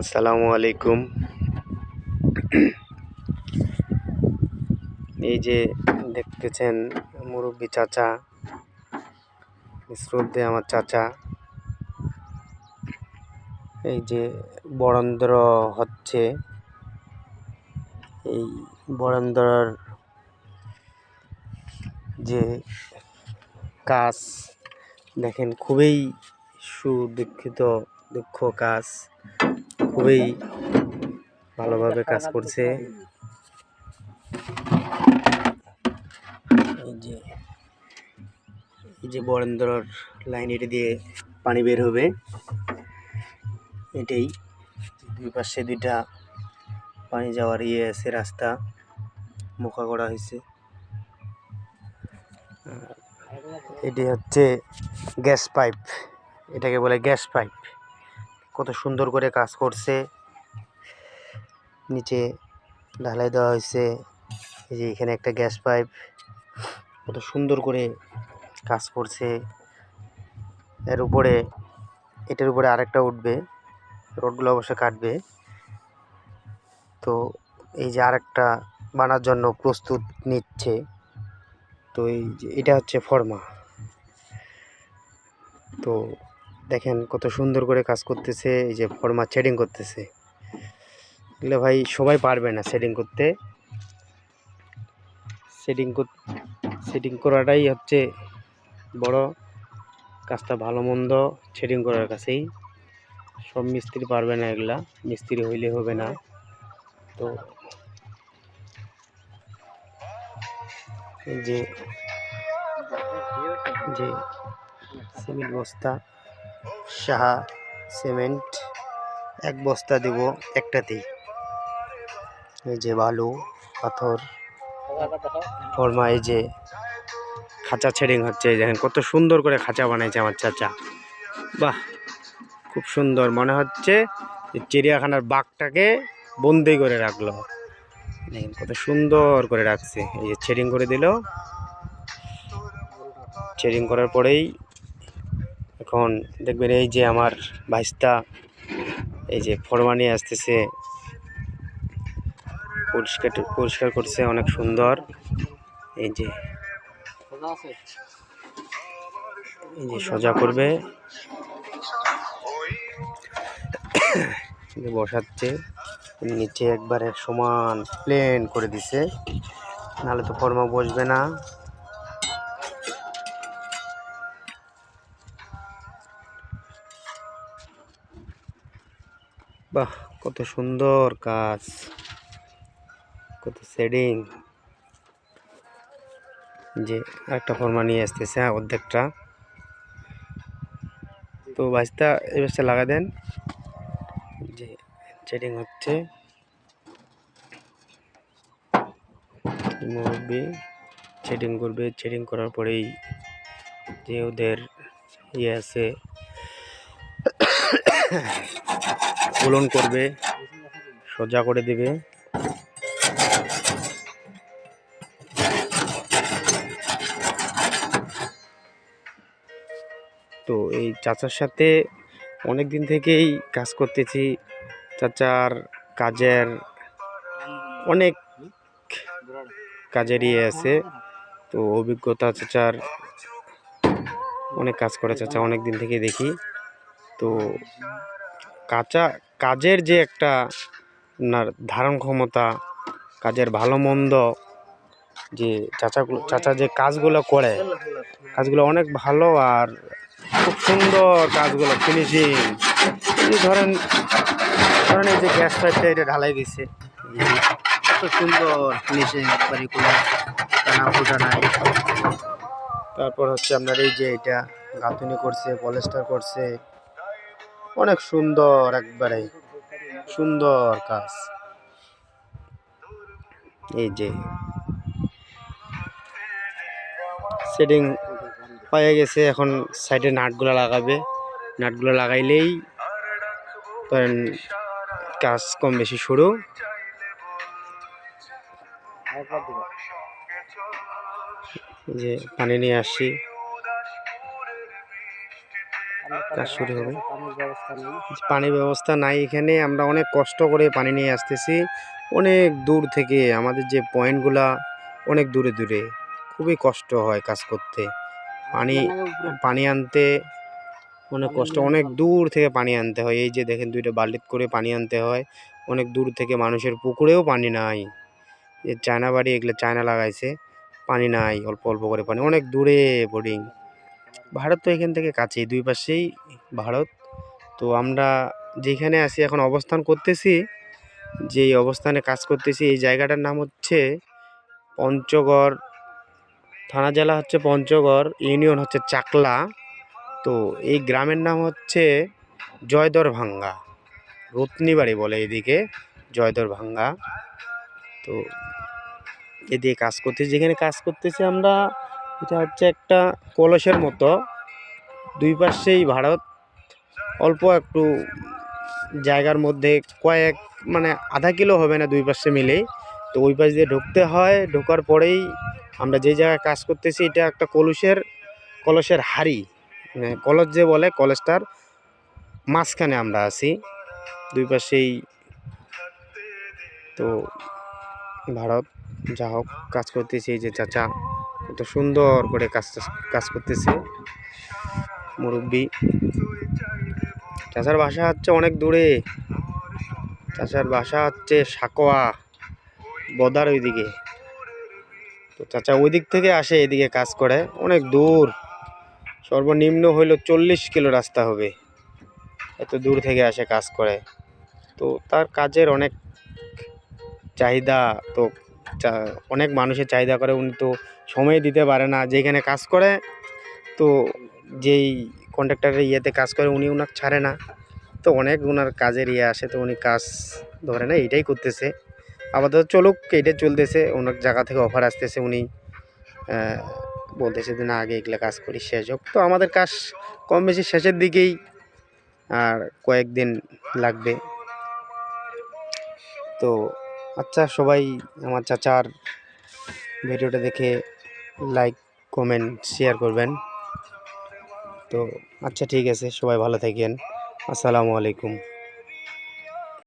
আসসালামু আলাইকুম। এই যে দেখতেছেন মুরব্বী চাচা, শ্রদ্ধে আমার চাচা। এই যে বরন্দ্র হচ্ছে, এই বরন্দ্রর যে কাজ, দেখেন খুবই সুদীক্ষিত দুঃখ কাজ। খুবই ভালোভাবে কাজ করছে। এই যে এই যে বরেন্দ্রর লাইন, এটি দিয়ে পানি বের হবে। এটাই দুই পাশে দুইটা পানি যাওয়ার ইয়ে আছে, রাস্তা মোকা করা হয়েছে। এটি হচ্ছে গ্যাস পাইপ, এটাকে বলে গ্যাস পাইপ। কত সুন্দর করে কাজ করছে। নিচে ঢালাই দেওয়া হয়েছে। এই যে এখানে একটা গ্যাস পাইপ। কত সুন্দর করে কাজ করছে। এর উপরে, এটার উপরে আরেকটা উঠবে। রোডগুলো অবশ্য কাটবে। তো এই যে আরেকটা বানার জন্য প্রস্তুত নিচ্ছে। তো এই যে এটা হচ্ছে ফর্মা। তো দেখেন কত সুন্দর করে কাজ করতেছে, এই যে ফর্মা শেডিং করতেছে। এগুলো ভাই সবাই পারবে না শেডিং করতে। শেডিং শেডিং করাটাই হচ্ছে বড় কাজটা, ভালো মন্দ শেডিং করার কাছেই। সব মিস্ত্রি পারবে না এগুলা, মিস্ত্রি হইলে হবে না। তো যে যে সিমেন্ট বস্তা সাহা, সিমেন্ট, এক বস্তা দেব, একটাতেই। এই যে বালু, পাথর, ফর্মা, এই যে খাঁচা ছেড়িং হচ্ছে দেখেন কত সুন্দর করে খাঁচা বানাইছে আমার চাচা। বাহ, খুব সুন্দর। মনে হচ্ছে যে চিড়িয়াখানার বাঘটাকে বন্দি করে রাখল। দেখেন কত সুন্দর করে রাখছে। এই যে ছেড়িং করে দিল। ছেড়িং করার পরেই এখন দেখবেন এই যে আমার ভাইস্তা, এই যে ফরমা নিয়ে আসতেছে। পরিষ্কার পরিষ্কার করছে, অনেক সুন্দর। এই যে এই যে সোজা করবে। বসাচ্ছে। নিচে একবারে সমান প্লেন করে দিছে। নাহলে তো ফর্মা বসবে না। বাহ, কত সুন্দর কাজ। কত শেডিং যে একটা ফর্মা নিয়ে আসতেছে হ্যাঁ অর্ধেকটা। তো বাজটা এই বাসটা লাগা দেন। যে শেডিং হচ্ছে। মুরব্বি শেডিং করবে। শেডিং করার পরেই যে ওদের ইয়ে আছে। উলন করবে, সোজা করে দেবে। তো এই চাচার সাথে অনেক দিন থেকেই কাজ করতেছি। চাচার কাজের অনেক কাজের ইয়ে আছে। তো অভিজ্ঞতা চাচার অনেক কাজ করে চাচা, অনেক দিন থেকে দেখি। তো কাঁচা কাজের যে একটা আপনার ধারণ ক্ষমতা, কাজের ভালো মন্দ, যে চাচাগুলো চাচা যে কাজগুলো করে, কাজগুলো অনেক ভালো আর খুব সুন্দর কাজগুলো, ফিনিশিং। ধরেন ধরেন এই যে গ্যাস পাইপটা এটা ঢালাই দিচ্ছে কত সুন্দর ফিনিশিং নাই তারপর হচ্ছে আপনার এই যে এটা গাঁথুনি করছে পলেস্টার করছে। অনেক সুন্দর একবারে। সুন্দর কাজ। এই যে। সেটিং হয়ে গেছে, এখন সাইডে নাটগুলো লাগাবে। নাটগুলো লাগাইলেই ধরেন কাজ কম বেশি শুরু। যে পানি নিয়ে আসছি। কাজ শুরু হবে। পানির ব্যবস্থা নেই। এখানে। আমরা অনেক কষ্ট করে পানি নিয়ে আসতেছি। অনেক দূর থেকে আমাদের যে পয়েন্টগুলা অনেক দূরে দূরে। খুবই কষ্ট হয় কাজ করতে। পানি পানি আনতে অনেক কষ্ট। অনেক দূর থেকে পানি আনতে হয়। এই যে দেখেন দুইটা বাল্টিত করে পানি আনতে হয়। অনেক দূর থেকে মানুষের পুকুরেও পানি নাই। এই চায়না বাড়ি এগুলো চায়না লাগাইছে। পানি নাই অল্প অল্প করে পানি। অনেক দূরে বোর্ডিং ভারত তো এখান থেকে কাছেই, দুই পাশেই ভারত। তো আমরা যেখানে আছি, এখন অবস্থান করতেছি, যেই অবস্থানে কাজ করতেছি, এই জায়গাটার নাম হচ্ছে পঞ্চগড়, থানা জেলা হচ্ছে পঞ্চগড়, ইউনিয়ন হচ্ছে চাকলা। তো এই গ্রামের নাম হচ্ছে জয়দর ভাঙ্গা রত্নিবাড়ি বলে এদিকে জয়দর ভাঙ্গা তো এদিকে কাজ করতেছি, যেখানে কাজ করতেছি আমরা এটা হচ্ছে একটা কলসের মতো। দুই পাশেই ভারত, অল্প একটু জায়গার মধ্যে কয়েক মানে আধা কিলো হবে না দুই পাশে মিলেই। তো ওই পাশ দিয়ে ঢুকতে হয়, ঢোকার পরেই আমরা যে জায়গায় কাজ করতেছি এটা একটা কলসের কলসের হাড়ি। মানে কলস যে বলে, কলসটার মাঝখানে আমরা আছি। দুই পাশেই তো ভারত, যা হোক কাজ করতেছি যে চাচা। কত সুন্দর করে কাজ কাজ করতেছে মুরব্বী। চাচার বাসা হচ্ছে অনেক দূরে। চাচার বাসা হচ্ছে সাকোয়া বদার ওইদিকে। তো চাচা ওই দিক থেকে আসে, এদিকে কাজ করে। অনেক দূর। সর্বনিম্ন হইল চল্লিশ কিলো রাস্তা হবে। এত দূর থেকে আসে কাজ করে। তো তার কাজের অনেক চাহিদা তো চা- অনেক মানুষের চাহিদা করে, উনি তো সময় দিতে পারে না। যেখানে কাজ করে, তো যেই কন্ট্রাক্টরের ইয়েতে কাজ করে, উনি ওনার ছাড়ে না। তো অনেক ওনার কাজের ইয়ে আসে, তো উনি কাজ ধরে না এটাই করতেছে। আপাতত চলুক এইটা চলতেছে। ওনার জায়গা থেকে অফার আসতেছে, উনি বলতেছে যে, না, আগে এগুলো কাজ করি, শেষ হোক। তো আমাদের কাজ কম বেশি শেষের দিকেই, আর কয়েকদিন লাগবে। তো আচ্ছা সবাই আমার চাচার ভিডিওটা দেখে লাইক কমেন্ট শেয়ার করবেন। তো আচ্ছা ঠিক আছে, সবাই ভালো থাকেন। আসসালামু আলাইকুম।